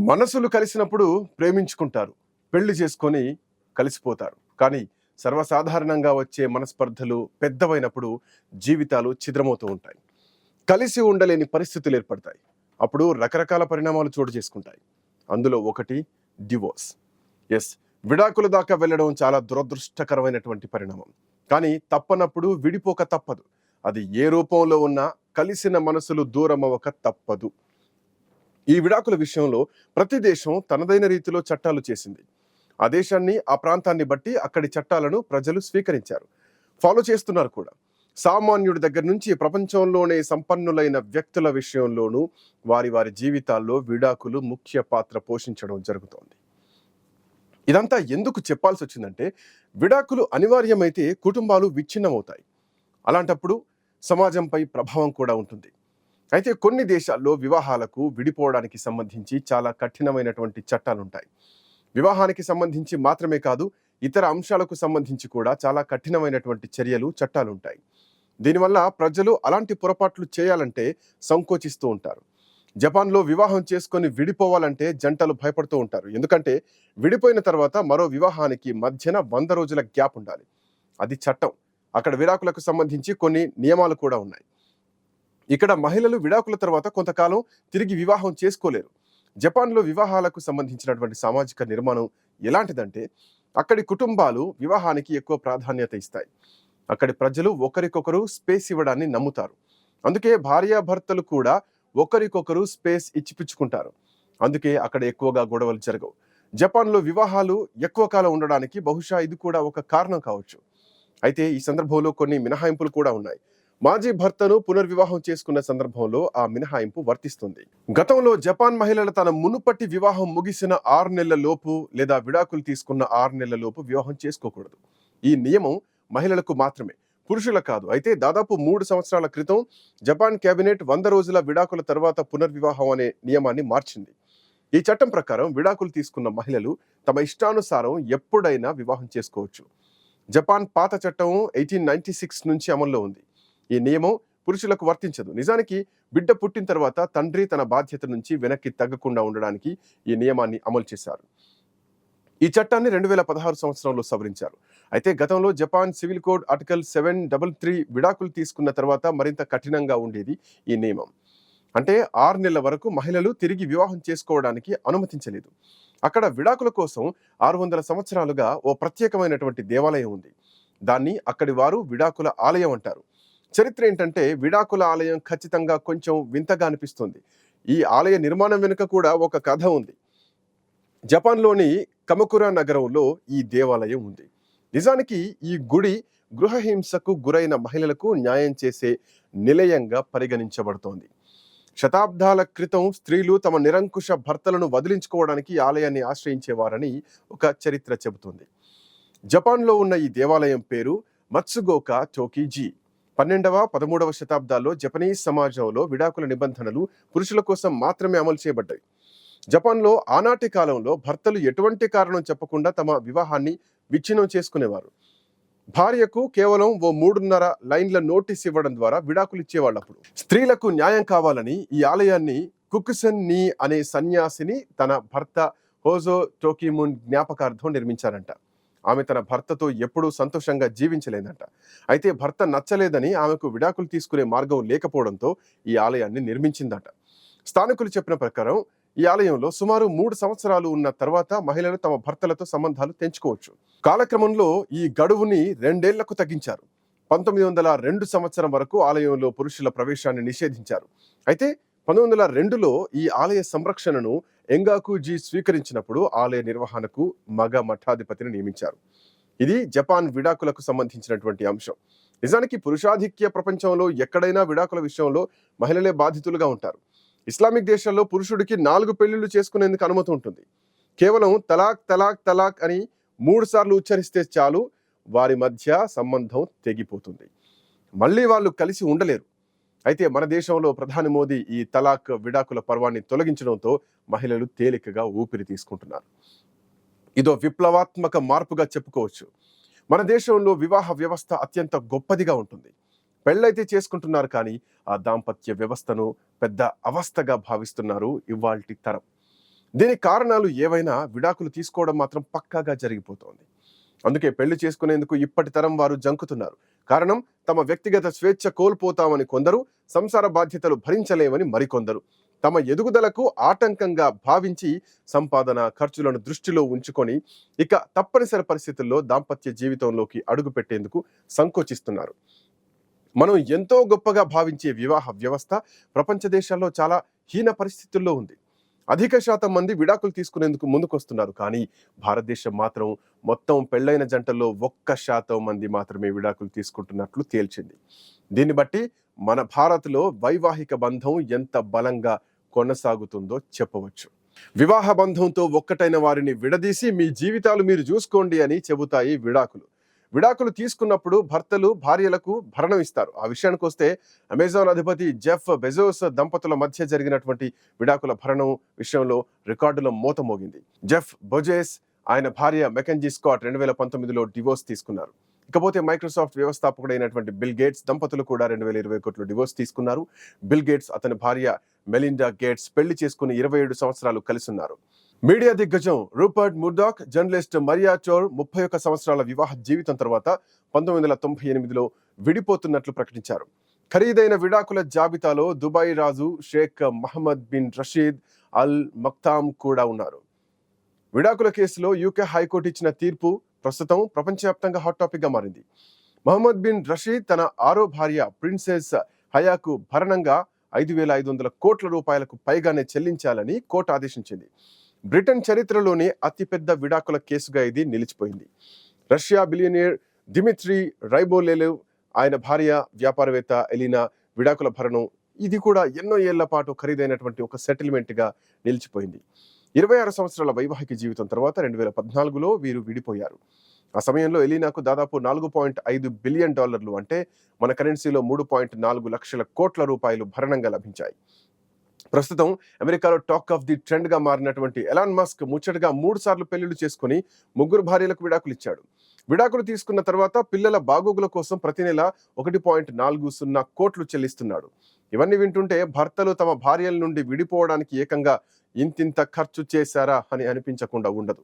మనసులు కలిసినప్పుడు ప్రేమించుకుంటారు. పెళ్ళి చేసుకొని కలిసిపోతారు. కానీ సర్వసాధారణంగా వచ్చే మనస్పర్ధలు పెద్దవైనప్పుడు జీవితాలు ఛిద్రమవుతూ ఉంటాయి. కలిసి ఉండలేని పరిస్థితులు ఏర్పడతాయి. అప్పుడు రకరకాల పరిణామాలు చోటు చేసుకుంటాయి. అందులో ఒకటి డివోర్స్. ఎస్ విడాకుల దాకా వెళ్ళడం చాలా దురదృష్టకరమైనటువంటి పరిణామం. కానీ తప్పనప్పుడు విడిపోక తప్పదు. అది ఏ రూపంలో ఉన్నా కలిసిన మనసులు దూరం అవ్వక తప్పదు. ఈ విడాకుల విషయంలో ప్రతి దేశం తనదైన రీతిలో చట్టాలు చేసింది. ఆ దేశాన్ని ఆ ప్రాంతాన్ని బట్టి అక్కడి చట్టాలను ప్రజలు స్వీకరించారు. ఫాలో చేస్తున్నారు కూడా. సామాన్యుడి దగ్గర నుంచి ప్రపంచంలోనే సంపన్నులైన వ్యక్తుల విషయంలోనూ వారి వారి జీవితాల్లో విడాకులు ముఖ్య పాత్ర పోషించడం జరుగుతోంది. ఇదంతా ఎందుకు చెప్పాల్సి వచ్చిందంటే విడాకులు అనివార్యమైతే కుటుంబాలు విచ్ఛిన్నమవుతాయి. అలాంటప్పుడు సమాజంపై ప్రభావం కూడా ఉంటుంది. అయితే కొన్ని దేశాల్లో వివాహాలకు విడిపోవడానికి సంబంధించి చాలా కఠినమైనటువంటి చట్టాలు ఉంటాయి వివాహానికి సంబంధించి మాత్రమే కాదు ఇతర అంశాలకు సంబంధించి కూడా చాలా కఠినమైనటువంటి చర్యలు చట్టాలు ఉంటాయి దీనివల్ల ప్రజలు అలాంటి పొరపాట్లు చేయాలంటే సంకోచిస్తూ ఉంటారు. జపాన్లో వివాహం చేసుకొని విడిపోవాలంటే జంటలు భయపడుతూ ఉంటారు. ఎందుకంటే విడిపోయిన తర్వాత మరో వివాహానికి మధ్యన వంద రోజుల గ్యాప్ ఉండాలి. అది చట్టం. అక్కడ విడాకులకు సంబంధించి కొన్ని నియమాలు కూడా ఉన్నాయి. ఇక్కడ మహిళలు విడాకుల తర్వాత కొంతకాలం తిరిగి వివాహం చేసుకోలేరు. జపాన్లో వివాహాలకు సంబంధించినటువంటి సామాజిక నిర్మాణం ఎలాంటిదంటే అక్కడి కుటుంబాలు వివాహానికి ఎక్కువ ప్రాధాన్యత ఇస్తాయి. అక్కడి ప్రజలు ఒకరికొకరు స్పేస్ ఇవ్వడాన్ని నమ్ముతారు. అందుకే భార్యాభర్తలు కూడా ఒకరికొకరు స్పేస్ ఇచ్చిపుచ్చుకుంటారు. అందుకే అక్కడ ఎక్కువగా గొడవలు జరగవు. జపాన్లో వివాహాలు ఎక్కువ కాలం ఉండడానికి బహుశా ఇది కూడా ఒక కారణం కావచ్చు. అయితే ఈ సందర్భంలో కొన్ని మినహాయింపులు కూడా ఉన్నాయి. మాజీ భర్తను పునర్వివాహం చేసుకున్న సందర్భంలో ఆ మినహాయింపు వర్తిస్తుంది. గతంలో జపాన్ మహిళలు తన మునుపటి వివాహం ముగిసిన ఆరు నెలల లోపు లేదా విడాకులు తీసుకున్న ఆరు నెలల లోపు వివాహం చేసుకోకూడదు. ఈ నియమం మహిళలకు మాత్రమే పురుషుల కాదు. అయితే దాదాపు మూడు సంవత్సరాల క్రితం జపాన్ కేబినెట్ వంద రోజుల విడాకుల తర్వాత పునర్వివాహం అనే నియమాన్ని మార్చింది. ఈ చట్టం ప్రకారం విడాకులు తీసుకున్న మహిళలు తమ ఇష్టానుసారం ఎప్పుడైనా వివాహం చేసుకోవచ్చు. జపాన్ పాత చట్టం ఎయిటీన్ నైన్టీ సిక్స్ నుంచి అమల్లో ఉంది. ఈ నియమం పురుషులకు వర్తించదు. నిజానికి బిడ్డ పుట్టిన తర్వాత తండ్రి తన బాధ్యత నుంచి వెనక్కి తగ్గకుండా ఉండడానికి ఈ నియమాన్ని అమలు చేశారు. ఈ చట్టాన్ని రెండు వేల పదహారు సంవత్సరంలో సవరించారు. అయితే గతంలో Japan civil code article seven double three విడాకులు తీసుకున్న తర్వాత మరింత కఠినంగా ఉండేది ఈ నియమం. అంటే ఆరు నెలల వరకు మహిళలు తిరిగి వివాహం చేసుకోవడానికి అనుమతించలేదు. అక్కడ విడాకుల కోసం ఆరు వందల సంవత్సరాలుగా ఓ ప్రత్యేకమైనటువంటి దేవాలయం ఉంది. దాన్ని అక్కడి వారు విడాకుల ఆలయం అంటారు. చరిత్ర ఏంటంటే విడాకుల ఆలయం ఖచ్చితంగా కొంచెం వింతగా అనిపిస్తుంది. ఈ ఆలయ నిర్మాణం వెనుక కూడా ఒక కథ ఉంది. జపాన్లోని కమకురా నగరంలో ఈ దేవాలయం ఉంది. నిజానికి ఈ గుడి గృహహింసకు గురైన మహిళలకు న్యాయం చేసే నిలయంగా పరిగణించబడుతోంది. శతాబ్దాల క్రితం స్త్రీలు తమ నిరంకుశ భర్తలను వదిలించుకోవడానికి ఆలయాన్ని ఆశ్రయించేవారని ఒక చరిత్ర చెబుతుంది. జపాన్లో ఉన్న ఈ దేవాలయం పేరు మత్సుగోకా టోకీజీ. పన్నెండవ పదమూడవ శతాబ్దాల్లో జపనీస్ సమాజంలో విడాకుల నిబంధనలు పురుషుల కోసం మాత్రమే అమలు చేయబడ్డాయి. జపాన్లో ఆనాటి కాలంలో భర్తలు ఎటువంటి కారణం చెప్పకుండా తమ వివాహాన్ని విచ్ఛిన్నం చేసుకునేవారు. భార్యకు కేవలం ఓ మూడున్నర లైన్ల నోటీస్ ఇవ్వడం ద్వారా విడాకులు ఇచ్చేవాళ్ళు అప్పుడు స్త్రీలకు న్యాయం కావాలని ఈ ఆలయాన్ని కుకుసన్ నీ అనే సన్యాసిని తన భర్త హోజో టోకిమున్ జ్ఞాపకార్థం నిర్మించారంట. ఆమె తన భర్తతో ఎప్పుడూ సంతోషంగా జీవించలేదంట. అయితే భర్త నచ్చలేదని ఆమెకు విడాకులు తీసుకునే మార్గం లేకపోవడంతో ఈ ఆలయాన్ని నిర్మించిందట. స్థానికులు చెప్పిన ప్రకారం ఈ ఆలయంలో సుమారు మూడు సంవత్సరాలు ఉన్న తర్వాత మహిళలు తమ భర్తలతో సంబంధాలు తెంచుకోవచ్చు. కాలక్రమంలో ఈ గడువుని రెండేళ్ళకు తగ్గించారు. పంతొమ్మిది వందల రెండు సంవత్సరం వరకు ఆలయంలో పురుషుల ప్రవేశాన్ని నిషేధించారు. అయితే పంతొమ్మిది వందల రెండులో ఈ ఆలయ సంరక్షణను ఎంగాకుజీ స్వీకరించినప్పుడు ఆలయ నిర్వహణకు మగ మఠాధిపతిని నియమించారు. ఇది జపాన్ విడాకులకు సంబంధించినటువంటి అంశం. నిజానికి పురుషాధిక్య ప్రపంచంలో ఎక్కడైనా విడాకుల విషయంలో మహిళలే బాధితులుగా ఉంటారు. ఇస్లామిక్ దేశాల్లో పురుషుడికి నాలుగు పెళ్ళిళ్ళు చేసుకునేందుకు అనుమతి ఉంటుంది. కేవలం తలాక్ తలాక్ తలాక్ అని మూడు సార్లు ఉచ్చరిస్తే చాలు వారి మధ్య సంబంధం తెగిపోతుంది. మళ్ళీ వాళ్ళు కలిసి ఉండలేరు. అయితే మన దేశంలో ప్రధాని మోదీ ఈ తలాక్ విడాకుల పర్వాన్ని తొలగించడంతో మహిళలు తేలికగా ఊపిరి తీసుకుంటున్నారు. ఇదో విప్లవాత్మక మార్పుగా చెప్పుకోవచ్చు. మన దేశంలో వివాహ వ్యవస్థ అత్యంత గొప్పదిగా ఉంటుంది. పెళ్ళైతే చేసుకుంటున్నారు కానీ ఆ దాంపత్య వ్యవస్థను పెద్ద అవస్థగా భావిస్తున్నారు ఇవాల్టి తరం. దీని కారణాలు ఏవైనా విడాకులు తీసుకోవడం మాత్రం పక్కాగా జరిగిపోతోంది. అందుకే పెళ్ళి చేసుకునేందుకు ఇప్పటి తరం వారు జంకుతున్నారు. కారణం తమ వ్యక్తిగత స్వేచ్ఛ కోల్పోతామని కొందరు సంసార బాధ్యతలు భరించలేమని మరికొందరు. తమ ఎదుగుదలకు ఆటంకంగా భావించి సంపాదన ఖర్చులను దృష్టిలో ఉంచుకొని ఇక తప్పనిసరి పరిస్థితుల్లో దాంపత్య జీవితంలోకి అడుగు పెట్టేందుకు సంకోచిస్తున్నారు. మనం ఎంతో గొప్పగా భావించే వివాహ వ్యవస్థ ప్రపంచ దేశాల్లో చాలా హీన పరిస్థితుల్లో ఉంది. అధిక శాతం మంది విడాకులు తీసుకునేందుకు ముందుకొస్తున్నారు. కానీ భారతదేశం మాత్రం మొత్తం పెళ్ళైన జంటల్లో ఒక్క శాతం మంది మాత్రమే విడాకులు తీసుకుంటున్నట్లు తేల్చింది. దీన్ని బట్టి మన భారత్లో వైవాహిక బంధం ఎంత బలంగా కొనసాగుతుందో చెప్పవచ్చు. వివాహ బంధంతో ఒక్కటైన వారిని విడదీసి మీ జీవితాలు మీరు చూసుకోండి అని చెబుతాయి విడాకులు. విడాకులు తీసుకున్నప్పుడు భర్తలు భార్యలకు భరణం ఇస్తారు. ఆ విషయానికి వస్తే అమెజాన్ అధిపతి జెఫ్ బెజోస్ దంపతుల మధ్య జరిగినటువంటి విడాకుల భరణం విషయంలో రికార్డుల మూత మోగింది. జెఫ్ బొజేస్ ఆయన భార్య మెకెంజీ స్కాట్ రెండు వేల పంతొమ్మిదిలో డివోర్స్ తీసుకున్నారు. ఇకపోతే మైక్రోసాఫ్ట్ వ్యవస్థాపకుడైనటువంటి బిల్ గేట్స్ దంపతులు కూడా రెండు వేల ఇరవై ఒకటిలో డివోర్స్ తీసుకున్నారు. బిల్ గేట్స్ అతని భార్య మెలిండా గేట్స్ పెళ్ళి చేసుకుని ఇరవై ఏడు సంవత్సరాలు కలిసి ఉన్నారు. మీడియా దిగ్గజం రూపర్ట్ ముర్డాక్ జర్నలిస్ట్ మరియా చోర్ ముప్పై ఒక్క సంవత్సరాల వివాహ జీవితం తర్వాత పంతొమ్మిది వందల తొంభై ఎనిమిదిలో విడిపోతున్నట్లు ప్రకటించారు. ఖరీదైన విడాకుల జాబితాలో దుబాయ్ రాజు Sheikh Mohammed bin Rashid Al Maktoum కూడా ఉన్నారు. విడాకుల కేసులో యూకే హైకోర్టు ఇచ్చిన తీర్పు ప్రస్తుతం ప్రపంచవ్యాప్తంగా హాట్ టాపిక్గా మారింది. మహమ్మద్ బిన్ రషీద్ తన ఆరో భార్య ప్రిన్సెస్ హయాకు భరణంగా ఐదు వేల ఐదు వందల కోట్ల రూపాయలకు పైగానే చెల్లించాలని కోర్టు ఆదేశించింది. బ్రిటన్ చరిత్రలోనే అతిపెద్ద విడాకుల కేసుగా ఇది నిలిచిపోయింది. రష్యా బిలియనియర్ దిమిత్రి రైబోలేలేవ్ ఆయన భార్య వ్యాపారవేత్త ఎలినా విడాకుల భరణం ఇది కూడా ఎన్నో ఏళ్ళ పాటు ఖరీదైనటువంటి ఒక సెటిల్మెంట్గా నిలిచిపోయింది. ఇరవై ఆరు సంవత్సరాల వైవాహిక జీవితం తర్వాత రెండు వేల పద్నాలుగులో వీరు విడిపోయారు. ఆ సమయంలో ఎలీనాకు దాదాపు నాలుగు పాయింట్ ఐదు బిలియన్ డాలర్లు అంటే మన కరెన్సీలో మూడు పాయింట్ నాలుగు లక్షల కోట్ల రూపాయలు భరణంగా లభించాయి. ప్రస్తుతం అమెరికాలో టాక్ ఆఫ్ ది ట్రెండ్గా మారినటువంటి ఎలాన్ మస్క్ ముచ్చటగా మూడు సార్లు పెళ్ళిళ్ళు చేసుకుని ముగ్గురు భార్యలకు విడాకులు ఇచ్చాడు. విడాకులు తీసుకున్న తర్వాత పిల్లల బాగోగుల కోసం ప్రతి నెల ఒకటి పాయింట్ నాలుగు సున్నా కోట్లు చెల్లిస్తున్నాడు. ఇవన్నీ వింటుంటే భర్తలు తమ భార్యల నుండి విడిపోవడానికి ఏకంగా ఇంతింత ఖర్చు చేశారా అని అనిపించకుండా ఉండదు.